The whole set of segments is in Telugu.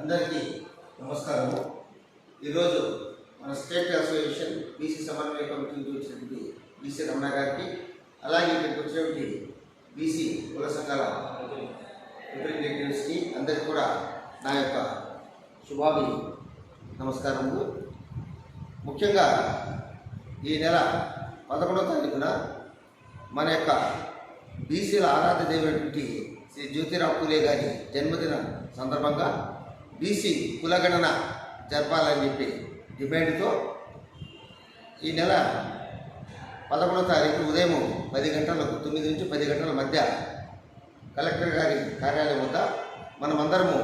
అందరికీ నమస్కారము. ఈరోజు మన స్టేట్ అసోసియేషన్ బీసీ సమన్వయ కమిటీ నుంచి వచ్చినటువంటి బీసీ రమణ గారికి అలాగే ఇక్కడికి వచ్చినటువంటి బీసీ కుల సంఘాల రిప్రజెంటేటివ్స్కి అందరికీ కూడా నా యొక్క శుభాభి నమస్కారము. ముఖ్యంగా ఈ నెల పదకొండవ తారీఖున మన యొక్క బీసీల ఆరాధ్య దైవటువంటి శ్రీ జ్యోతిరావు పూలే గారి జన్మదిన సందర్భంగా బీసీ కులగణన జరపాలని చెప్పి డిమాండ్తో ఈ నెల పదకొండవ తారీఖు ఉదయం పది గంటలకు తొమ్మిది నుంచి పది గంటల మధ్య కలెక్టర్ గారి కార్యాలయం వద్ద మనమందరము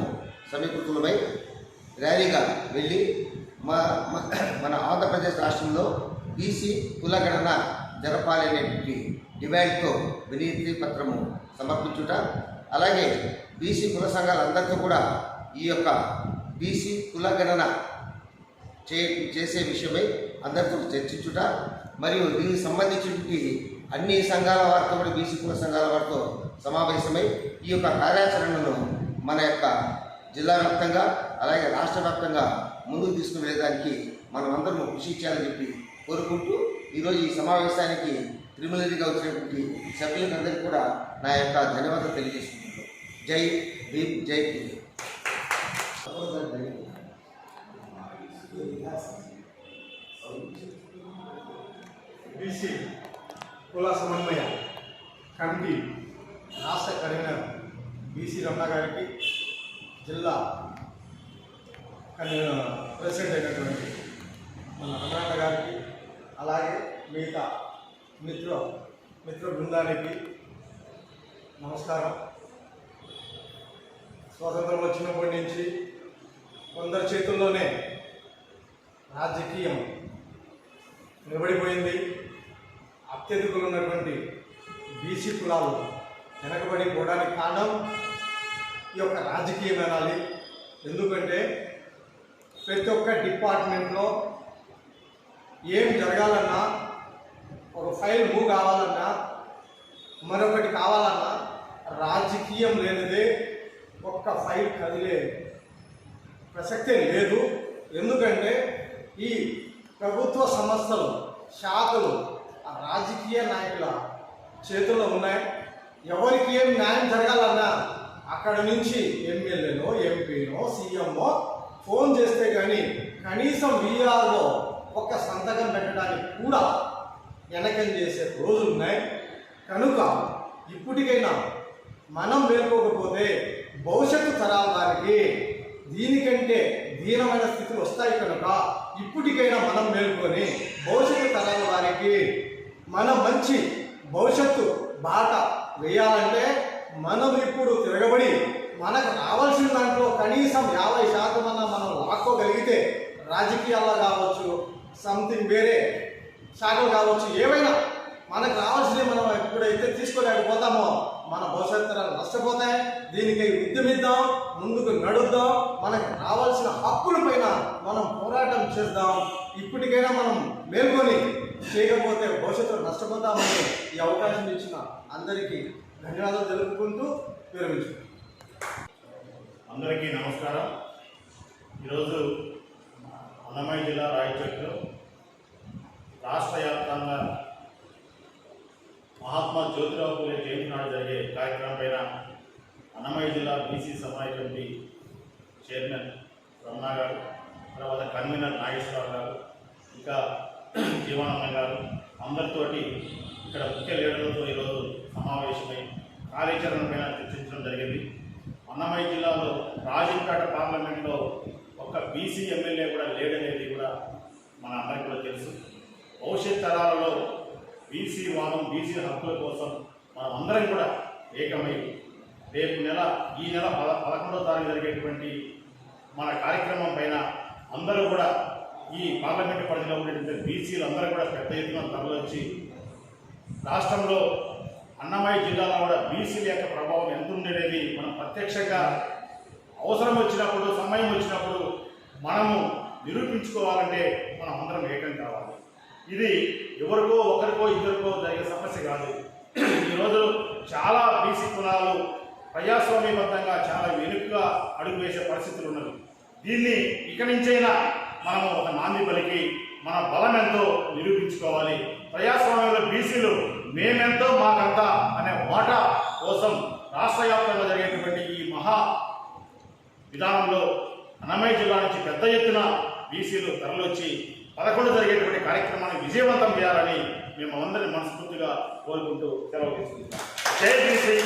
సమీకృతులమై ర్యాలీగా వెళ్ళి మా మన ఆంధ్రప్రదేశ్ రాష్ట్రంలో బీసీ కులగణన జరపాలనేటువంటి డిమాండ్తో వినీతి పత్రము సమర్పించుట అలాగే బీసీ కుల సంఘాలందరితో కూడా ఈ యొక్క బీసీ కులగణన చే చేసే విషయమై అందరితో చర్చించుట మరియు దీనికి సంబంధించినటువంటి అన్ని సంఘాల వారితో కూడా బీసీ కుల సంఘాల వారితో సమావేశమై ఈ యొక్క కార్యాచరణను మన యొక్క జిల్లా వ్యాప్తంగా అలాగే రాష్ట్ర వ్యాప్తంగా ముందుకు తీసుకుని వెళ్ళడానికి మనం అందరం కృషి చేయాలని చెప్పి కోరుకుంటూ ఈరోజు ఈ సమావేశానికి తిరుమలదిగా వచ్చినటువంటి సభ్యులందరికీ కూడా నా యొక్క ధన్యవాదాలు తెలియజేసుకుంటున్నాను జై భీమ్ జై భీమ్ బీసీ కుల సమన్వయ కమిటీ రాష్ట్ర కన్వీనర్ బీసీ రమణ గారికి జిల్లా కన్వీనర్ ప్రెసిడెంట్ అయినటువంటి మన రమణ గారికి అలాగే మిగతా మిత్ర మిత్ర బృందానికి నమస్కారం. స్వాతంత్రం వచ్చినప్పటి నుంచి కొందరి చేతుల్లోనే రాజకీయం నిలబడిపోయింది. అత్యధికులు ఉన్నటువంటి బీసీ కులాలు వెనకబడిపోవడానికి కారణం ఈ యొక్క రాజకీయం అనాలి ఎందుకంటే ప్రతి ఒక్క డిపార్ట్మెంట్లో ఏం జరగాలన్నా ఒక ఫైల్ మూవ్ కావాలన్నా మరొకటి కావాలన్నా రాజకీయం లేనిదే ఒక్క ఫైల్ కదిలే ప్రసక్తే లేదు. ఎందుకంటే ఈ ప్రభుత్వ సంస్థలు శాఖలు రాజకీయ నాయకుల చేతుల్లో ఉన్నాయి. ఎవరికి ఏం న్యాయం జరగాలన్నా అక్కడ నుంచి ఎమ్మెల్యేనో ఎంపీనో సీఎంఓ ఫోన్ చేస్తే కానీ కనీసం వీఆర్ఓ ఒక్క సంతకం పెట్టడానికి కూడా వెనకం చేసే రోజులు ఉన్నాయి. కనుక ఇప్పటికైనా మనం మేల్కోకపోతే భవిష్యత్తు తరాల వారికి దీనికంటే దీనమైన స్థితులు వస్తాయి కనుక ఇప్పటికైనా మనం మేల్కొని భవిష్యత్తు తరాల వారికి మనం మంచి భవిష్యత్తు బాట వేయాలంటే మనం ఇప్పుడు తిరగబడి మనకు రావాల్సిన దాంట్లో కనీసం యాభై శాతం అన్న మనం లాక్కోగలిగితే రాజకీయాల్లో కావచ్చు సంథింగ్ వేరే శాఖలు కావచ్చు ఏవైనా మనకు రావాల్సినవి మనం ఎప్పుడైతే తీసుకోలేకపోతామో మన భవిష్యత్తు నష్టపోతాయి దీనికై ఉద్యమిద్దాం ముందుకు నడుద్దాం మనకు రావాల్సిన హక్కుల పైన మనం పోరాటం చేద్దాం. ఇప్పటికైనా మనం మేల్కొని చేయకపోతే భవిష్యత్తులో నష్టపోతామని ఈ అవకాశం ఇచ్చిన అందరికీ ధన్యవాదాలు తెలుపుకుంటూ విరమించుకుంటాం అందరికీ నమస్కారం. ఈరోజు అన్నమయ్య జిల్లా రాయచోట్లో రాష్ట్ర వ్యాప్తంగా మహాత్మా జ్యోతిరావు పూలే జయంతి నాడు జరిగే కార్యక్రమం పైన అన్నమయ్య జిల్లా బీసీ సమాజ కమిటీ చైర్మన్ రమణ గారు తర్వాత కన్వీనర్ నాగేశ్వరరావు గారు ఇంకా జీవానంద గారు అందరితోటి ఇక్కడ ముఖ్య లీడర్లతో ఈరోజు సమావేశమై కార్యాచరణ పైన చర్చించడం జరిగింది. అన్నమయ్య జిల్లాలో రాజంపేట పార్లమెంట్లో ఒక బీసీ ఎమ్మెల్యే కూడా లేడనేది కూడా మన అందరికీ కూడా తెలుసు. భవిష్యత్ తరాలలో బీసీ వాదం బీసీ హక్కుల కోసం మనం అందరం కూడా ఏకమై రేపు నెల ఈ నెల పద పదకొండవ తారీఖు జరిగేటువంటి మన కార్యక్రమం పైన అందరూ కూడా ఈ పార్లమెంటు పరిధిలో ఉండేటువంటి బీసీలు అందరూ కూడా పెద్ద ఎత్తున తరలివచ్చి రాష్ట్రంలో అన్నమయ్య జిల్లాలో కూడా బీసీల యొక్క ప్రభావం ఎంత ఉండేది మనం ప్రత్యక్షంగా అవసరం వచ్చినప్పుడు సమయం వచ్చినప్పుడు మనము నిరూపించుకోవాలంటే మనం అందరం ఏకం కావాలి. ఇది ఎవరికో ఒకరికో ఇద్దరికో జరిగే సమస్య కాదు. ఈరోజు చాలా బీసీ కులాలు ప్రజాస్వామ్యబద్ధంగా చాలా వెనుకగా అడుగు వేసే పరిస్థితులు ఉన్నవి. దీన్ని ఇక నుంచైనా మనము ఒక నాంది పలికి మన బలం ఎంతో నిరూపించుకోవాలి. ప్రజాస్వామ్యంలో బీసీలు మేమెంతో మాకంతా అనే వాటా కోసం రాష్ట్ర వ్యాప్తంగా జరిగేటువంటి ఈ మహా విధానంలో అన్నమయ్య జిల్లా నుంచి పెద్ద ఎత్తున బీసీలు తరలొచ్చి పదకొండు జరిగేటువంటి కార్యక్రమాన్ని విజయవంతం చేయాలని మేము అందరినీ మనస్ఫూర్తిగా కోరుకుంటూ సెలవు తీసుకుంటాం జై శ్రీ